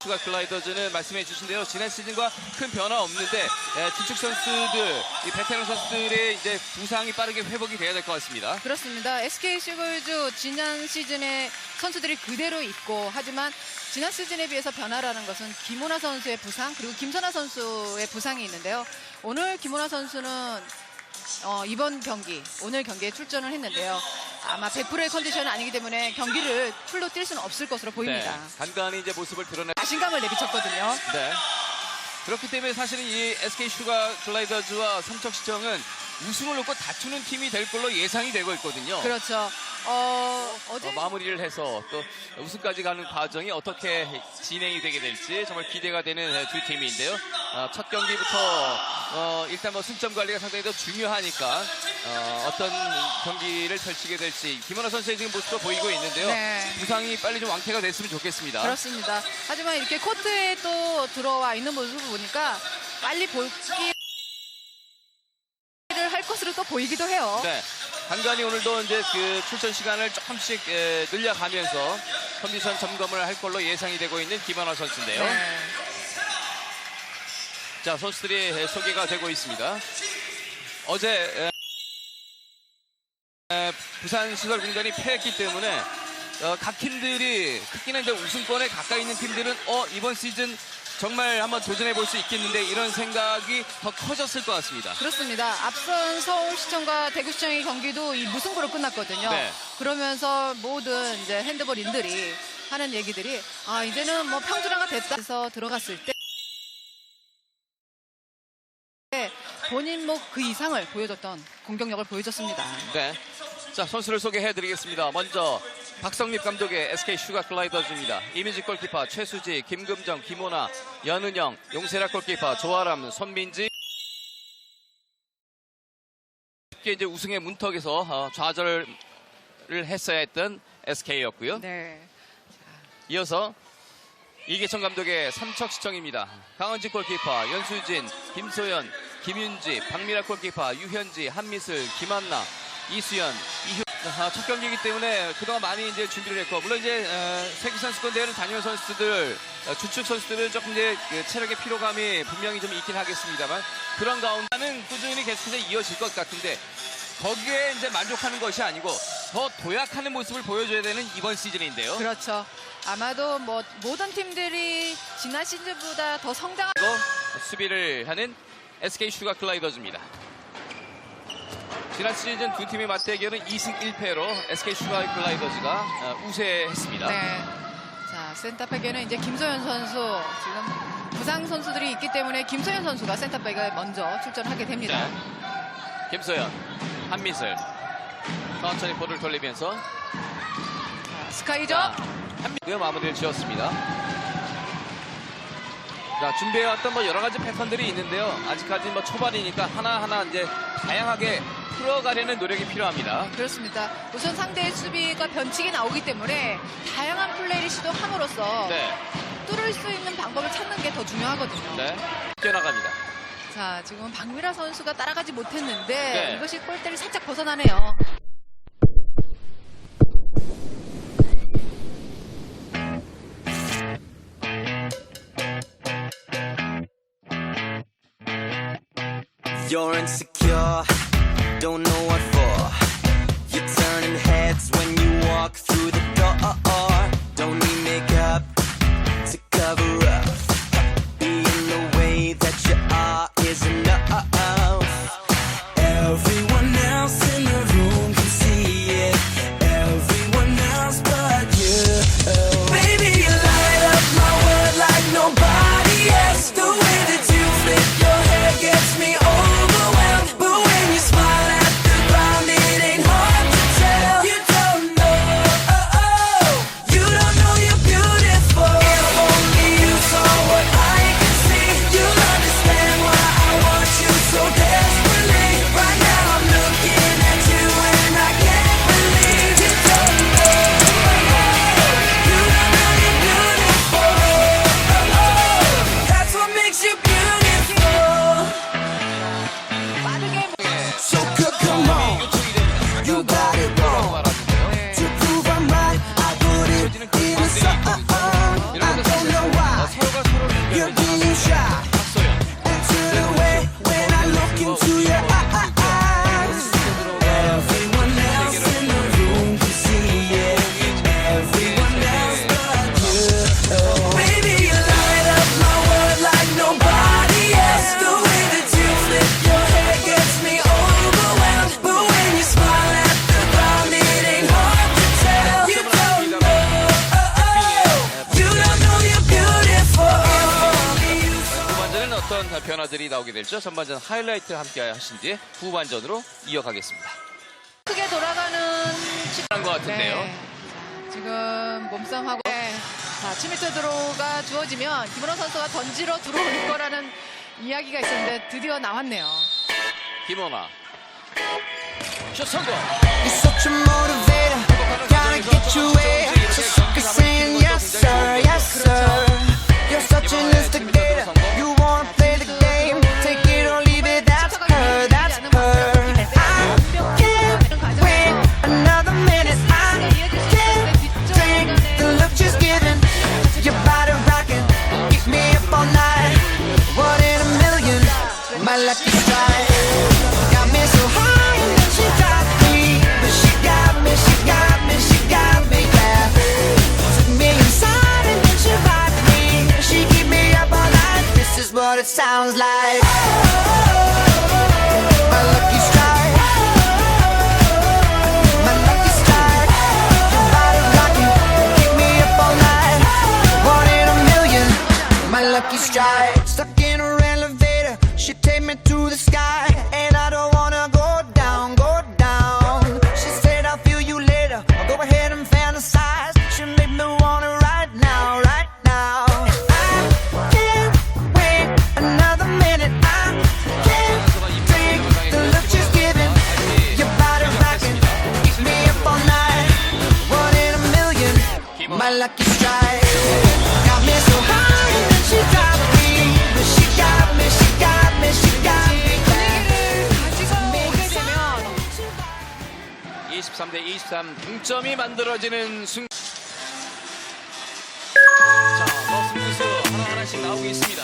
추가 글라이더즈는 말씀해 주신 대로 지난 시즌과 큰 변화 없는데 예, 주축 선수들, 이 베테랑 선수들의 이제 부상이 빠르게 회복이 돼야 될 것 같습니다. 그렇습니다. SK 슈글즈 지난 시즌에 선수들이 그대로 있고 하지만 지난 시즌에 비해서 변화라는 것은 김호나 선수의 부상 그리고 김선아 선수의 부상이 있는데요. 오늘 김호나 선수는 어, 이번 경기 오늘 경기에 출전을 했는데요. 아마 100%의 컨디션은 아니기 때문에 경기를 풀로 뛸 수는 없을 것으로 보입니다. 네, 간간히 이제 모습을 드러내. 자신감을 내비쳤거든요. 네. 그렇기 때문에 사실은 이 SK 슈가 글라이더즈와 삼척시청은 우승을 놓고 다투는 팀이 될 걸로 예상이 되고 있거든요. 그렇죠. 어, 어제 어, 마무리를 해서 또 우승까지 가는 과정이 어떻게 진행이 되게 될지 정말 기대가 되는 두 팀인데요. 어, 첫 경기부터 어, 일단 뭐 승점 관리가 상당히 더 중요하니까 어, 떤 경기를 펼치게 될지 김원호 선수의 지금 모습도 보이고 있는데요. 네. 부상이 빨리 좀 완쾌가 됐으면 좋겠습니다. 그렇습니다. 하지만 이렇게 코트에 또 들어와 있는 모습을 보니까 빨리 볼기 것으로 또 보이기도 해요. 네. 간간히 오늘도 이제 그 출전 시간을 조금씩 에, 늘려가면서 컨디션 점검을 할 걸로 예상이 되고 있는 김원호 선수인데요. 네. 자, 선수들이 소개가 되고 있습니다. 어제 에, 에, 부산 시설공단이 패했기 때문에 어, 각 팀들이 특히나 이제 우승권에 가까이 있는 팀들은 어 이번 시즌 정말 한번 도전해 볼 수 있겠는데 이런 생각이 더 커졌을 것 같습니다. 그렇습니다. 앞선 서울시청과 대구시청의 경기도 이 무승부로 끝났거든요. 네. 그러면서 모든 이제 핸드볼인들이 하는 얘기들이 아 이제는 뭐 평준화가 됐다 해서 들어갔을 때 본인 뭐 그 이상을 보여줬던 공격력을 보여줬습니다. 네. 자, 선수를 소개해 드리겠습니다. 먼저 박성립 감독의 SK 슈가 글라이더즈입니다. 이미지 골키퍼 최수지, 김금정, 김호나, 연은영, 용세라 골키퍼 조아람, 손민지. 쉽게 이제 우승의 문턱에서 어, 좌절을 했어야 했던 SK였고요. 네. 이어서 이계천 감독의 삼척 시청입니다. 강원지 골키퍼, 연수진, 김소연, 김윤지, 박미라 골키퍼, 유현지, 한미슬, 김한나, 이수연, 이효. 아, 첫 경기이기 때문에 그동안 많이 이제 준비를 했고 물론 이제 어, 세계 선수권 대회는 다녀온 선수들 어, 주축 선수들은 조금 이제 그 체력의 피로감이 분명히 좀 있긴 하겠습니다만 그런 가운데는 꾸준히 계속해서 이어질 것 같은데 거기에 이제 만족하는 것이 아니고 더 도약하는 모습을 보여줘야 되는 이번 시즌인데요. 그렇죠. 아마도 뭐 모든 팀들이 지난 시즌보다 더 성장한 또 수비를 하는 SK 슈가 글라이더즈입니다. 지난 시즌 두 팀의 맞대결은 2승 1패로 SK 슈가 글라이더즈가 어, 우세했습니다. 네. 자, 센터백에는 이제 김소연 선수 지금 부상 선수들이 있기 때문에 김소연 선수가 센터백에 먼저 출전하게 됩니다. 네. 김소연, 한미슬 천천히 볼을 돌리면서 자, 스카이죠. 한미슬 마무리를 지었습니다. 자, 준비해왔던 뭐 여러 가지 패턴들이 있는데요. 아직까지 뭐 초반이니까 하나하나 이제 다양하게 풀어가려는 노력이 필요합니다. 그렇습니다. 우선 상대의 수비가 변칙이 나오기 때문에 다양한 플레이를 시도함으로써 네, 뚫을 수 있는 방법을 찾는 게 더 중요하거든요. 네. 뛰어나갑니다. 자, 지금 박미라 선수가 따라가지 못했는데 네. 이것이 골대를 살짝 벗어나네요. You're insecure, don't know what 변화들이 나오게 될죠. 전반전 하이라이트 함께 하신 뒤에 후반전으로 이어가겠습니다. 크게 돌아가는 치- 한것 같은데요. 네. 자, 지금 몸싸움하고 네. 자, 7m 드로우가 주어지면 김은호 선수가 던지러 들어올 거라는 이야기가 있었는데 드디어 나왔네요. 김원아. 슛 성공. You're such a sounds like. My lucky strike. My lucky strike. Keep me up all night. One in a million. My lucky strike. Stuck in elevator, she take me to the sky, 23 대 23 동점이 만들어지는 순간. 자, 뭐 승부수 하나하나씩 나오고 있습니다.